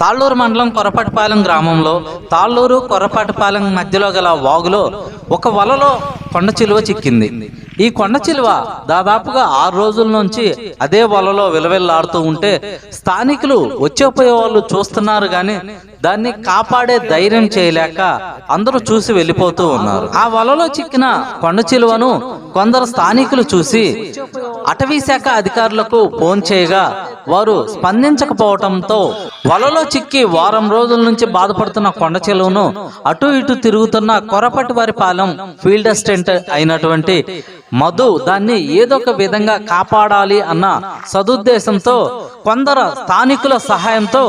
తాళ్ళూరు మండలం కొరపాటిపాలెం గ్రామంలో తాళ్ళూరు కొరపాటిపాలెం మధ్యలో గల వాగులో ఒక వలలో కొండ చిలువ చిక్కింది. ఈ కొండ చిలువ దాదాపుగా ఆరు రోజుల నుంచి అదే వలలో విలవిల్లాడుతూ ఉంటే స్థానికులు వచ్చేపోయే వాళ్ళు చూస్తున్నారు గాని దాన్ని కాపాడే ధైర్యం చేయలేక అందరూ చూసి వెళ్ళిపోతూ ఉన్నారు. ఆ వలలో చిక్కిన కొండ చిలువను కొందరు స్థానికులు చూసి అటవీ శాఖ అధికారులకు ఫోన్ చేయగా వారు స్పందించకపోవటంతో వలలో చిక్కి వారం రోజుల నుంచి బాధపడుతున్న కొండ చెలువును అటు ఇటు తిరుగుతున్న కొరపటి వారి పాలెం ఫీల్డ్ అసిస్టెంట్ అయినటువంటి మధు దాన్ని ఏదో ఒక విధంగా కాపాడాలి అన్న సదుద్దేశంతో కొందరు స్థానికుల సహాయంతో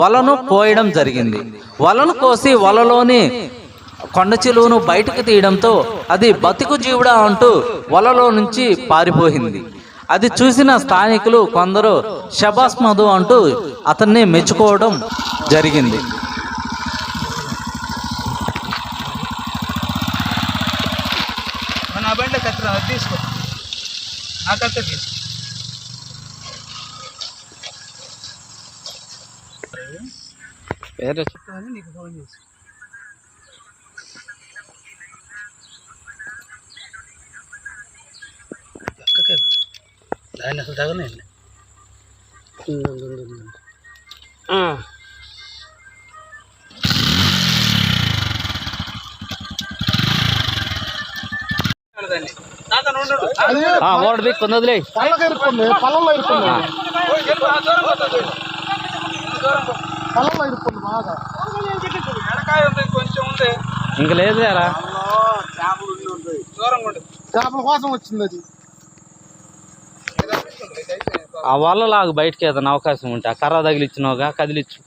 వలను కోయడం జరిగింది. వలను కోసి వలలోని కొండ చెలువును బయటకు తీయడంతో అది బతుకు జీవుడా అంటూ వలలో నుంచి పారిపోయింది. అది చూసిన స్థానికులు కొందరు షబాస్ మధు అంటూ అతన్ని మెచ్చుకోవడం జరిగింది. అని నీకు ఫోన్ చేసి దాన్ని అసలు తగలండి ఓడి కొందదిలే పళ్ళకి ఇరుక్కుంది పళ్ళల్లో ఇరుక్కుంది పళ్ళల్లో ఇరుక్కుంది బాగా వెనకాయ ఉంది కొంచెం ఉంది ఇంక లేదు రా దూరంగా ఉండదు చేపల కోసం వచ్చింది అది ఆ వల్ల లాగు బయటకి ఏదైనా అవకాశం ఉంటే ఆ కర్ర తగిలిచ్చినావుగా కదిలిచ్చు.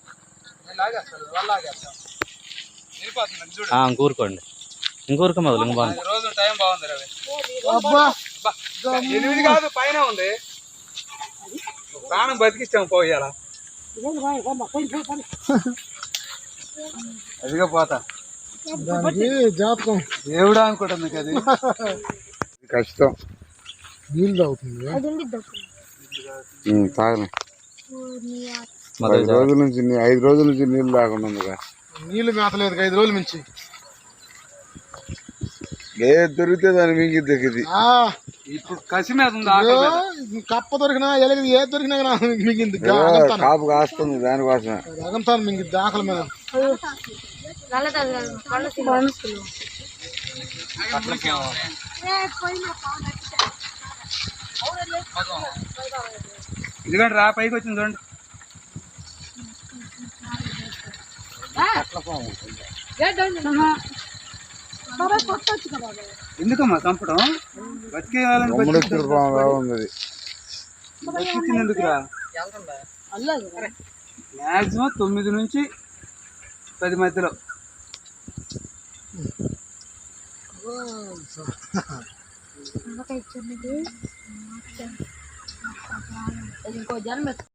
ఇంకూరుకోండి. ఇంకూరుకో మొదలు ఇంక బాగుంది. ఈ రోజు టైం బాగుంది రవి. అబ్బా! అబ్బా, ఎనిమిది కాదు పైన ఉంది. ప్రాణం పోయాలా. అదిగా పోతా. దేవుడా అనుకుంటా మీకు అది. కష్టం. నీళ్ళు అవుతుంది తాగను ఐదు రోజుల నుంచి ఐదు రోజుల నుంచి నీళ్ళు తాగకుండా ఉందిగా నీళ్ళు మేతలేదు ఐదు రోజుల నుంచి. ఏది దొరికితే దాన్ని మింగి దగ్గది ఆ, ఇప్పుడు కసి మీద. ఏ, కప్ప దొరికినా ఎలగది ఏది దొరికినా కానీ మిగింది. కాపు కాస్తుంది దానికోసమే. అగంతాను మింగిద్ది ఆకలి మీద. ఇదిగోండి రా పైకి వచ్చింది చూడండి. ఎందుకమ్మా చంపడం? బతికేయాలని. బతికించింది ఎందుకురా మ్యాక్సిమం తొమ్మిది నుంచి పది మధ్యలో. Ano kayo dyan? Ano?